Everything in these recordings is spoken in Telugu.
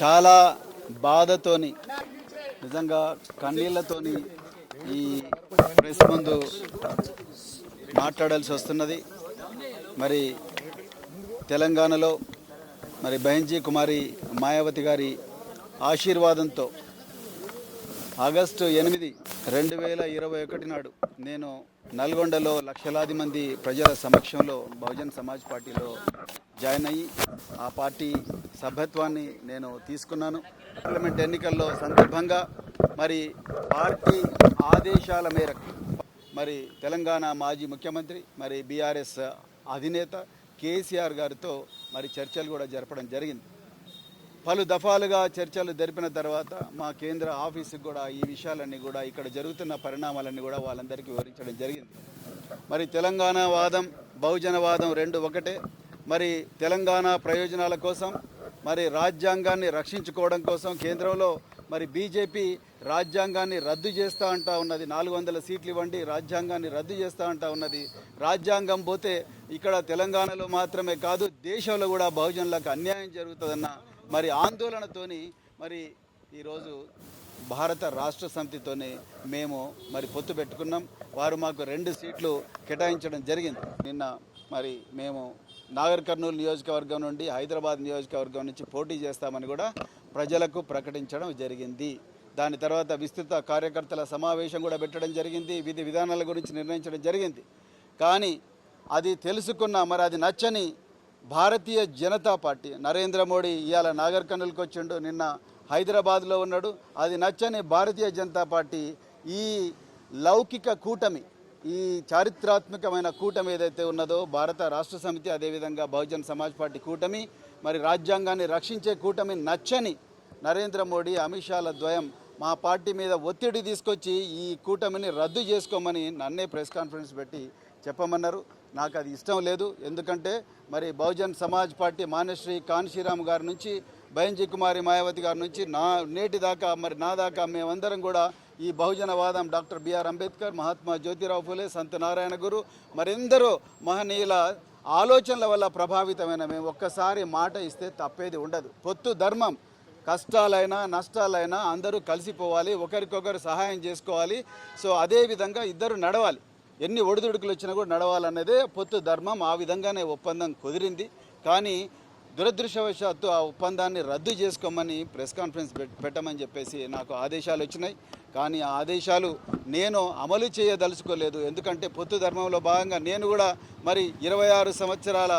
చాలా బాధతోని నిజంగా కన్నీళ్ళతోని ఈ ప్రెస్ ముందు మాట్లాడాల్సి వస్తున్నది. మరి తెలంగాణలో మరి బహంజీ కుమారి మాయావతి గారి ఆశీర్వాదంతో ఆగస్టు ఎనిమిది రెండు వేల ఇరవై ఒకటి నాడు నేను నల్గొండలో లక్షలాది మంది ప్రజల సమక్షంలో బహుజన్ సమాజ్ పార్టీలో జాయిన్ అయ్యి ఆ పార్టీ సభ్యత్వాన్ని నేను తీసుకున్నాను. పార్లమెంట్ ఎన్నికల్లో సందర్భంగా మరి పార్టీ ఆదేశాల మేరకు మరి తెలంగాణ మాజీ ముఖ్యమంత్రి మరి బీఆర్ఎస్ అధినేత కేసీఆర్ గారితో మరి చర్చలు కూడా జరపడం జరిగింది. పలు దఫాలుగా చర్చలు జరిపిన తర్వాత మా కేంద్ర ఆఫీసుకు కూడా ఈ విషయాలన్నీ కూడా ఇక్కడ జరుగుతున్న పరిణామాలన్నీ కూడా వాళ్ళందరికీ వివరించడం జరిగింది. మరి తెలంగాణ వాదం బహుజనవాదం రెండు ఒకటే. మరి తెలంగాణ ప్రయోజనాల కోసం మరి రాజ్యాంగాన్ని రక్షించుకోవడం కోసం కేంద్రంలో మరి బీజేపీ రాజ్యాంగాన్ని రద్దు చేస్తా అంటా ఉన్నది. నాలుగు వందల సీట్లు ఇవ్వండి రాజ్యాంగాన్ని రద్దు చేస్తా అంటా ఉన్నది. రాజ్యాంగం పోతే ఇక్కడ తెలంగాణలో మాత్రమే కాదు దేశంలో కూడా బహుజనులకు అన్యాయం జరుగుతుందన్న మరి ఆందోళనతోని మరి ఈరోజు భారత రాష్ట్ర సమితితోనే మేము మరి పొత్తు పెట్టుకున్నాం. వారు మాకు రెండు సీట్లు కేటాయించడం జరిగింది. నిన్న మరి మేము నాగర్ కర్నూలు నియోజకవర్గం నుండి హైదరాబాద్ నియోజకవర్గం నుంచి పోటీ చేస్తామని కూడా ప్రజలకు ప్రకటించడం జరిగింది. దాని తర్వాత విస్తృత కార్యకర్తల సమావేశం కూడా పెట్టడం జరిగింది. విధి విధానాల గురించి నిర్ణయించడం జరిగింది. కానీ అది తెలుసుకున్న మరి అది నచ్చని భారతీయ జనతా పార్టీ నరేంద్ర మోడీ ఇవాళ నాగర్ కర్నూలుకి వచ్చిండు నిన్న హైదరాబాద్లో ఉన్నాడు. అది నచ్చని భారతీయ జనతా పార్టీ ఈ లౌకిక కూటమి ఈ చారిత్రాత్మకమైన కూటమి ఏదైతే ఉన్నదో భారత రాష్ట్ర సమితి అదేవిధంగా బహుజన్ సమాజ్ పార్టీ కూటమి మరి రాజ్యాంగాన్ని రక్షించే కూటమి నచ్చని నరేంద్ర మోడీ అమిత్ షాల ద్వయం మా పార్టీ మీద ఒత్తిడి తీసుకొచ్చి ఈ కూటమిని రద్దు చేసుకోమని నన్నే ప్రెస్ కాన్ఫరెన్స్ పెట్టి చెప్పమన్నారు. నాకు అది ఇష్టం లేదు. ఎందుకంటే మరి బహుజన్ సమాజ్ పార్టీ మానశ్రీ కాన్శీరామ్ గారి నుంచి బయంజీ కుమారి మాయావతి గారి నుంచి నా నేటి దాకా మరి నా దాకా మేమందరం కూడా ఈ బహుజనవాదం డాక్టర్ బిఆర్ అంబేద్కర్ మహాత్మా జ్యోతిరావు ఫులే సంత నారాయణ గురు. మరెందరో మహనీయుల ఆలోచనల వల్ల ప్రభావితమైన మేము ఒక్కసారి మాట ఇస్తే తప్పేది ఉండదు. పొత్తు ధర్మం. కష్టాలైనా నష్టాలైనా అందరూ కలిసిపోవాలి ఒకరికొకరు సహాయం చేసుకోవాలి. సో అదేవిధంగా ఇద్దరు నడవాలి. ఎన్ని ఒడిదుడుకులు వచ్చినా కూడా నడవాలన్నదే పొత్తు ధర్మం. ఆ విధంగానే ఒప్పందం కుదిరింది. కానీ దురదృష్టవశాత్తు ఆ ఒప్పందాన్ని రద్దు చేసుకోమని ప్రెస్ కాన్ఫరెన్స్ పెట్టమని చెప్పేసి నాకు ఆదేశాలు వచ్చినాయి. కానీ ఆ ఆదేశాలు నేను అమలు చేయదలుచుకోలేదు. ఎందుకంటే పొత్తు ధర్మంలో భాగంగా నేను కూడా మరి ఇరవై ఆరు సంవత్సరాల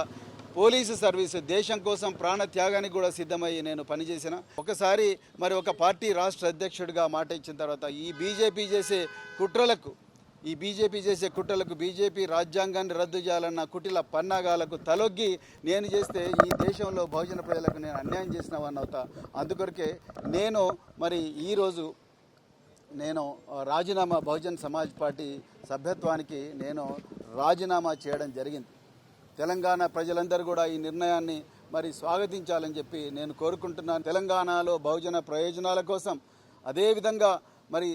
పోలీసు సర్వీసు దేశం కోసం ప్రాణ త్యాగానికి కూడా సిద్ధమయ్యి నేను పనిచేసిన. ఒకసారి మరి ఒక పార్టీ రాష్ట్ర అధ్యక్షుడిగా మాట ఇచ్చిన తర్వాత ఈ బీజేపీ చేసే కుట్రలకు ఈ బీజేపీ చేసే కుట్రలకు బీజేపీ రాజ్యాంగాన్ని రద్దు చేయాలన్న కుటిల పన్నాగాలకు తలొగ్గి నేను చేస్తే ఈ దేశంలో బహుజన ప్రజలకు నేను అన్యాయం చేసిన వాడిని అవుతా. అందుకొరకే నేను మరి ఈరోజు నేను రాజీనామా బహుజన్ సమాజ్ పార్టీ సభ్యత్వానికి నేను రాజీనామా చేయడం జరిగింది. తెలంగాణ ప్రజలందరూ కూడా ఈ నిర్ణయాన్ని మరి స్వాగతించాలని చెప్పి నేను కోరుకుంటున్నాను. తెలంగాణలో బహుజన ప్రయోజనాల కోసం అదేవిధంగా మరి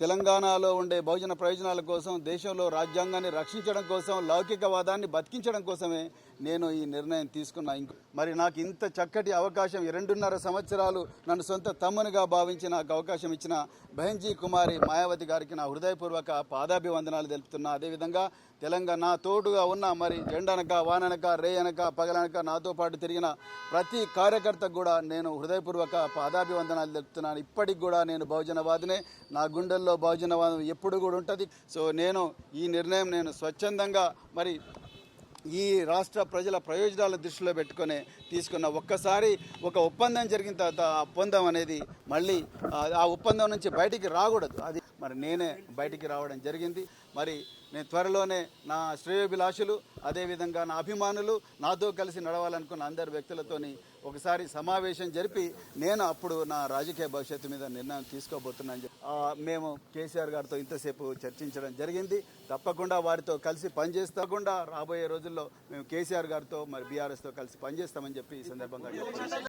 తెలంగాణలో ఉండే బహుజన ప్రయోజనాల కోసం దేశంలో రాజ్యాంగాన్ని రక్షించడం కోసం లౌకికవాదాన్ని బతికించడం కోసమే నేను ఈ నిర్ణయం తీసుకున్నా ఇంకో మరి నాకు ఇంత చక్కటి అవకాశం రెండున్నర సంవత్సరాలు నన్ను సొంత తమ్మునిగా భావించి నాకు అవకాశం ఇచ్చిన బహంజీ కుమారి మాయావతి గారికి నా హృదయపూర్వక పాదాభివందనాలు తెలుపుతున్నా. అదేవిధంగా తెలంగాణ నా తోడుగా ఉన్న మరి ఎండనక వాననక రేయనక పగలనక నాతో పాటు తిరిగిన ప్రతి కార్యకర్తకు కూడా నేను హృదయపూర్వక పాదాభివందనాలు తెలుపుతున్నాను. ఇప్పటికి కూడా నేను బహుజనవాదినే. నా గుండెల్లో బహుజనవాదం ఎప్పుడు కూడా ఉంటుంది. సో నేను ఈ నిర్ణయం నేను స్వచ్ఛందంగా మరి ఈ రాష్ట్ర ప్రజల ప్రయోజనాల దృష్టిలో పెట్టుకొని తీసుకున్న ఒక్కసారి ఒక ఒప్పందం జరిగిన తర్వాత ఆ ఒప్పందం అనేది మళ్ళీ ఆ- ఆ ఒప్పందం నుంచి బయటికి రాకూడదు. అది మరి నేనే బయటికి రావడం జరిగింది. మరి నేను త్వరలోనే నా శ్రేయోభిలాషులు అదేవిధంగా నా అభిమానులు నాతో కలిసి నడవాలనుకున్న అందరి వ్యక్తులతోని ఒకసారి సమావేశం జరిపి నేను అప్పుడు నా రాజకీయ భవిష్యత్తు మీద నిర్ణయం తీసుకోబోతున్నాను చెప్పి, మేము కేసీఆర్ గారితో ఇంతసేపు చర్చించడం జరిగింది. తప్పకుండా వారితో కలిసి పనిచేస్తకుండా రాబోయే రోజుల్లో మేము కేసీఆర్ గారితో మరి బీఆర్ఎస్తో కలిసి పనిచేస్తామని చెప్పి ఈ సందర్భంగా